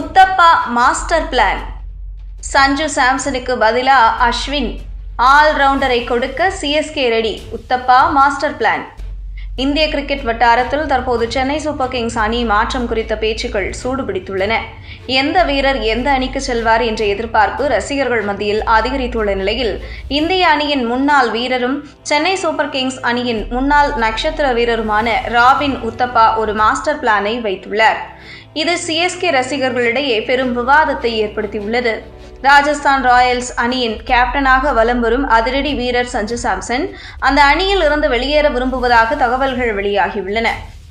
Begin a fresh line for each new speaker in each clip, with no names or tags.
Uthappa master plan Sanju சாம்சனுக்கு பதிலா அஸ்வின் ஆல்ரவுண்டரை கொடுக்க CSK ready Uthappa master plan இந்திய கிரிக்கெட் வட்டாரத்தில் தற்போது சென்னை சூப்பர் கிங்ஸ் அணி மாற்றம் குறித்த பேச்சுக்கள் சூடுபிடித்துள்ளன எந்த வீரர் எந்த அணிக்கு செல்வார் என்ற எதிர்பார்ப்பு ரசிகர்கள் மத்தியில் அதிகரித்துள்ள நிலையில் இந்திய அணியின் முன்னாள் வீரரும் சென்னை சூப்பர் கிங்ஸ் அணியின் முன்னாள் நட்சத்திர வீரருமான ராபின் உத்தப்பா ஒரு மாஸ்டர் பிளானை வைத்துள்ளார் இது சிஎஸ்கே ரசிகர்களிடையே பெரும் விவாதத்தை ஏற்படுத்தியுள்ளது ராஜஸ்தான் ராயல்ஸ் அணியின் கேப்டனாக வலம் வரும் அதிரடி வீரர் சஞ்சு சாம்சன் அந்த அணியில் இருந்து வெளியேற விரும்புவதாக தகவல்கள் வெளியாகியுள்ளன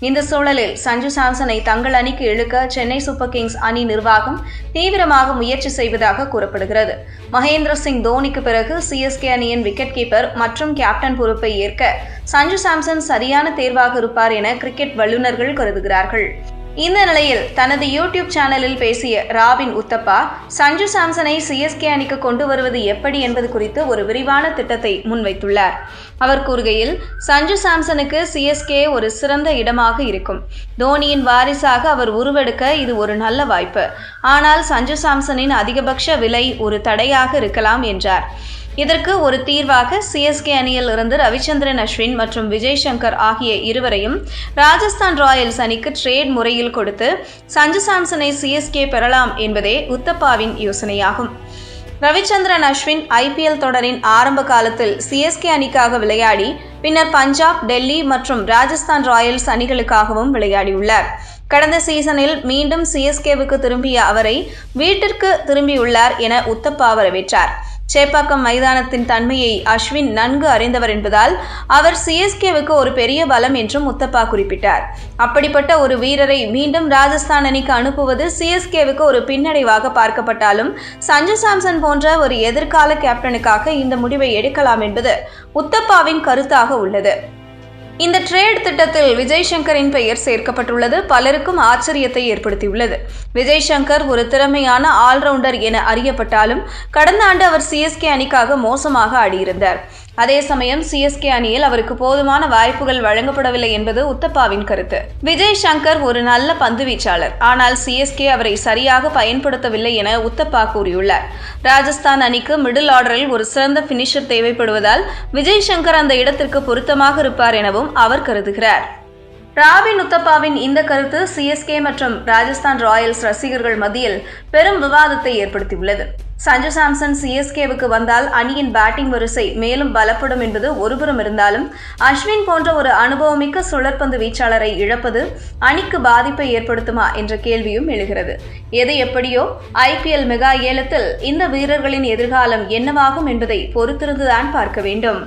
இந்த சூழலில் சஞ்சு சாம்சனை தங்கள் அணிக்கு இழுக்க சென்னை சூப்பர் கிங்ஸ் அணி நிர்வாகம் தீவிரமாக முயற்சி செய்வதாக கூறப்படுகிறது மகேந்திர சிங் தோனிக்கு பிறகு சிஎஸ்கே அணியின் விக்கெட் கீப்பர் மற்றும் கேப்டன் பொறுப்பை ஏற்க சஞ்சு சாம்சன் சரியான தேர்வாக இருப்பார் என கிரிக்கெட் வல்லுநர்கள் கருதுகிறார்கள் இந்த நிலையில் தனது யூடியூப் சேனலில் பேசிய ராபின் உத்தப்பா சஞ்சு சாம்சனை சிஎஸ்கே அணிக்கு கொண்டு வருவது எப்படி என்பது குறித்து ஒரு விரிவான திட்டத்தை முன்வைத்துள்ளார் அவர் கூறுகையில் சஞ்சு சாம்சனுக்கு சிஎஸ்கே ஒரு சிறந்த இடமாக இருக்கும் தோனியின் வாரிசாக அவர் உருவெடுக்க இது ஒரு நல்ல வாய்ப்பு ஆனால் சஞ்சு சாம்சனின் அதிகபட்ச விலை ஒரு தடையாக இருக்கலாம் என்றார் இதற்கு ஒரு தீர்வாக சிஎஸ்கே அணியில் இருந்து ரவிச்சந்திரன் அஸ்வின் மற்றும் விஜய் சங்கர் ஆகிய இருவரையும் ராஜஸ்தான் ராயல்ஸ் அணிக்கு ட்ரேட் முறையில் கொடுத்து சஞ்சு சாம்சனை சிஎஸ்கே பெறலாம் என்பதே உத்தப்பாவின் யோசனையாகும் ரவிச்சந்திரன் அஸ்வின் ஐபிஎல் தொடரின் ஆரம்ப காலத்தில் சிஎஸ்கே அணிக்காக விளையாடி பின்னர் பஞ்சாப் டெல்லி மற்றும் ராஜஸ்தான் ராயல்ஸ் அணிகளுக்காகவும் விளையாடியுள்ளார் கடந்த சீசனில் மீண்டும் சிஎஸ்கேவுக்கு திரும்பிய அவரை வீட்டிற்கு திரும்பியுள்ளார் என உத்தப்பா வரவேற்றார் சேப்பாக்கம் மைதானத்தின் தன்மையை அஸ்வின் நன்கு அறிந்தவர் என்பதால் அவர் சிஎஸ்கேவுக்கு ஒரு பெரிய பலம் என்றும் முத்தப்பா குறிப்பிட்டார் அப்படிப்பட்ட ஒரு வீரரை மீண்டும் ராஜஸ்தான் அணிக்கு அனுப்புவது சிஎஸ்கேவுக்கு ஒரு பின்னடைவாக பார்க்கப்பட்டாலும் சஞ்சு சாம்சன் போன்ற ஒரு எதிர்கால கேப்டனுக்காக இந்த முடிவை எடுக்கலாம் என்பது முத்தப்பாவின் கருத்தாக உள்ளது இந்த ட்ரேட் திட்டத்தில் விஜய் சங்கரின் பெயர் சேர்க்கப்பட்டுள்ளது பலருக்கும் ஆச்சரியத்தை ஏற்படுத்தியுள்ளது விஜய் சங்கர் ஒரு திறமையான ஆல்ரவுண்டர் என அறியப்பட்டாலும் கடந்த ஆண்டு அவர் சிஎஸ்கே அணிக்காக மோசமாக ஆடியிருந்தார் அதே சமயம் சிஎஸ்கே அணியில் அவருக்கு போதுமான வாய்ப்புகள் வழங்கப்படவில்லை என்பது உத்தப்பாவின் கருத்து விஜய் சங்கர் ஒரு நல்ல பந்து வீச்சாளர் ஆனால் சிஎஸ்கே அவரை சரியாக பயன்படுத்தவில்லை என உத்தப்பா கூறியுள்ளார் ராஜஸ்தான் அணிக்கு மிடில் ஆர்டரில் ஒரு சிறந்த பினிஷர் தேவைப்படுவதால் விஜய் சங்கர் அந்த இடத்திற்கு பொருத்தமாக இருப்பார் எனவும் அவர் கருதுகிறார் ராபின் உத்தப்பாவின் இந்த கருத்து சிஎஸ்கே மற்றும் ராஜஸ்தான் ராயல்ஸ் ரசிகர்கள் மத்தியில் பெரும் விவாதத்தை ஏற்படுத்தியுள்ளது சஞ்சு சாம்சன் சிஎஸ்கேவுக்கு வந்தால் அணியின் பேட்டிங் வரிசை மேலும் பலப்படும் என்பது ஒருபுறம் இருந்தாலும் அஸ்வின் போன்ற ஒரு அனுபவமிக்க சுழற்பந்து வீச்சாளரை இழப்பது அணிக்கு பாதிப்பை ஏற்படுத்துமா என்ற கேள்வியும் எழுகிறது எது எப்படியோ ஐபிஎல் மெகா ஏலத்தில் இந்த வீரர்களின் எதிர்காலம் என்னவாகும் என்பதை பொறுத்திருந்துதான் பார்க்க வேண்டும்